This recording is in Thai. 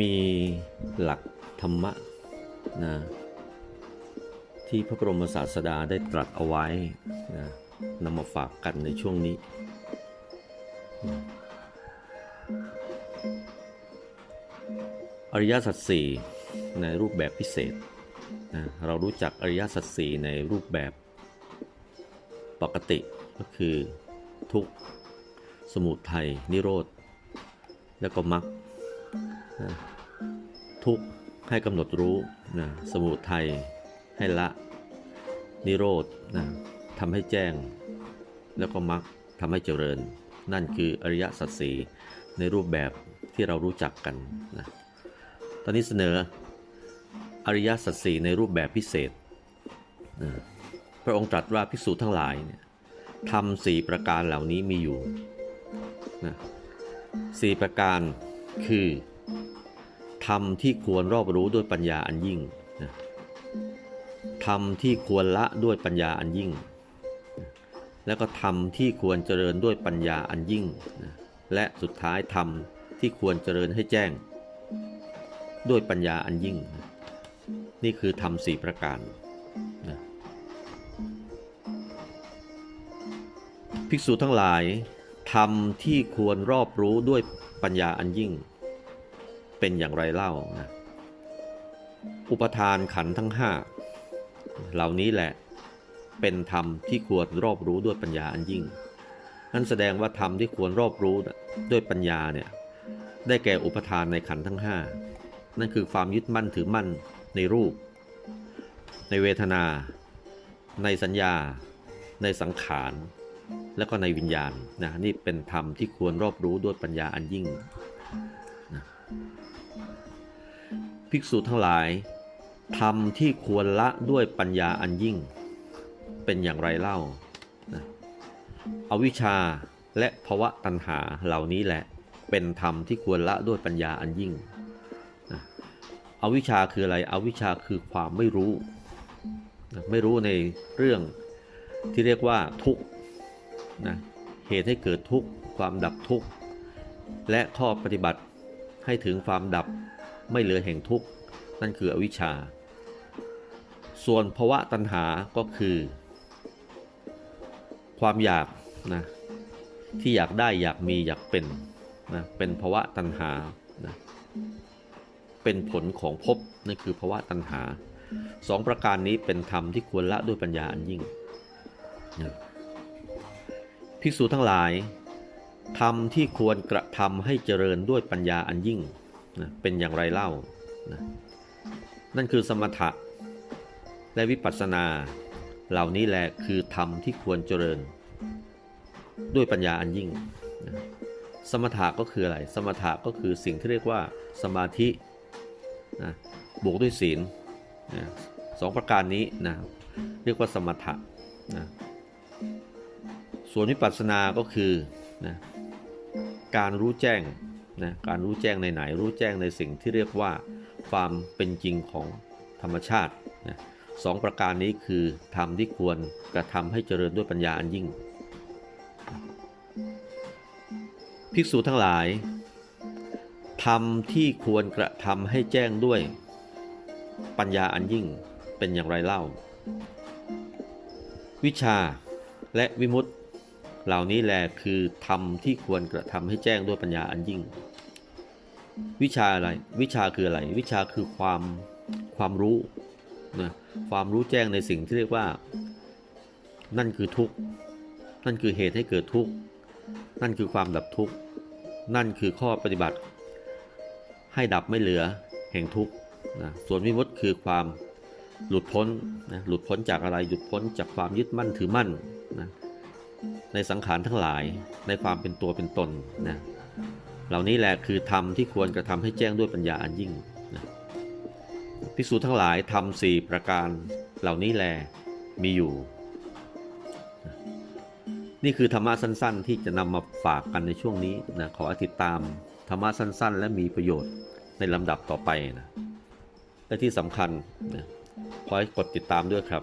มีหลักธรรมะนะที่พระบรมศาสดาได้ตรัสเอาไว้นะนำมาฝากกันในช่วงนี้ อริยสัจสี่ในรูปแบบพิเศษนะเรารู้จักอริยสัจสี่ในรูปแบบปกติก็คือ ทุกข์ สมุทัย นิโรธ แล้วก็มรรคทุกข์ให้กำหนดรู้นะสมุทัยให้ละนิโรธนะทำให้แจ้ง แล้วก็มรรคทำให้เจริญ นั่นคืออริยสัจสีในรูปแบบที่เรารู้จักกันนะตอนนี้เสนออริยสัจสี่ในรูปแบบพิเศษนะพระองค์ตรัสว่าภิกษุทั้งหลายเนี่ย ทำสี่ประการเหล่านี้มีอยู่นะสี่ประการคือทำที่ควรรอบรู้ด้วยปัญญาอันยิ่งนะทำที่ควรละด้วยปัญญาอันยิ่ง แล้วก็ทำที่ควรเจริญด้วยปัญญาอันยิ่งนะและสุดท้ายทำที่ควรเจริญให้แจ้ง ด้วยปัญญาอันยิ่ง นี่คือทำสี่ประการนะ ภิกษุทั้งหลายทำที่ควรรอบรู้ด้วยปัญญาอันยิ่ง เป็นอย่างไรเล่านะอุปทานขันทั้งห้าเหล่านี้แหละเป็นธรรมที่ควรรอบรู้ด้วยปัญญาอันยิ่ง นั่นแสดงว่าธรรมที่ควรรอบรู้ด้วยปัญญาเนี่ยได้แก่อุปทานในขันทั้งห้านั่นคือความยึดมั่นถือมั่นในรูป ในเวทนา ในสัญญา ในสังขาร และก็ในวิญญาณนะนี่เป็นธรรมที่ควรรอบรู้ด้วยปัญญาอันยิ่งนะภิกษุทั้งหลาย ธรรมที่ควรละด้วยปัญญาอันยิ่ง เป็นอย่างไรเล่านะอวิชชาและภวะตัณหาเหล่านี้แหละ เป็นธรรมที่ควรละด้วยปัญญาอันยิ่งอวิชชาคืออะไร อวิชชาคือความไม่รู้นะไม่รู้ในเรื่องที่เรียกว่าทุกข์ นะเหตุให้เกิดทุกข์ความดับทุกข์และข้อปฏิบัติให้ถึงความดับไม่เหลือแห่งทุกข์นั่นคืออวิชชา ส่วนภวะตัณหาก็คือ ความอยากนะที่อยากได้อยากมีอยากเป็นนะเป็นภวะตัณหานะเป็นผลของภพนั่นคือภาวะตัณหาสองประการนี้เป็นธรรมที่ควรละด้วยปัญญาอันยิ่งนะ ภิกษุทั้งหลายธรรมที่ควรกระทำให้เจริญด้วยปัญญาอันยิ่งนะเป็นอย่างไรเล่านะนั่นคือสมถะและวิปัสสนา เหล่านี้แหละคือธรรมที่ควรเจริญ ด้วยปัญญาอันยิ่งนะสมถะก็คืออะไร สมถะก็คือสิ่งที่เรียกว่าสมาธินะบวกด้วยศีลนะสองประการนี้นะเรียกว่าสมถะนะ ส่วนวิปัสสนาก็คือนะการรู้แจ้งนะการรู้แจ้งในไหนรู้แจ้งในสิ่งที่เรียกว่าความเป็นจริงของธรรมชาตินะสองประการนี้คือธรรมที่ควรกระทำให้เจริญด้วยปัญญาอันยิ่ง ภิกษุทั้งหลายธรรมที่ควรกระทำให้แจ้งด้วยปัญญาอันยิ่งเป็นอย่างไรเล่า วิชาและวิมุตติ เหล่านี้แหละคือธรรมที่ควรกระทำให้แจ้งด้วยปัญญาอันยิ่ง วิชาอะไร วิชาคืออะไร วิชาคือความความรู้นะความรู้แจ้งในสิ่งที่เรียกว่า นั่นคือทุกข์ นั่นคือเหตุให้เกิดทุกข์ นั่นคือความดับทุกข์ นั่นคือข้อปฏิบัติ ให้ดับไม่เหลือแห่งทุกข์นะส่วนวิมุตติคือความหลุดพ้นนะหลุดพ้นจากอะไร หลุดพ้นจากความยึดมั่นถือมั่นนะ ในสังขารทั้งหลายในความเป็นตัวเป็นตนนะเหล่านี้แหละคือธรรมที่ควรกระทำให้แจ้งด้วยปัญญาอันยิ่งนะภิกษุทั้งหลายทำสี่ประการเหล่านี้แลมีอยู่ นี่คือธรรมะสั้น ๆ ที่จะนำมาฝากกันในช่วงนี้นะขอติดตามธรรมะสั้น ๆ และมีประโยชน์ในลำดับต่อไปนะและที่สำคัญนะขอให้กดติดตามด้วยครับ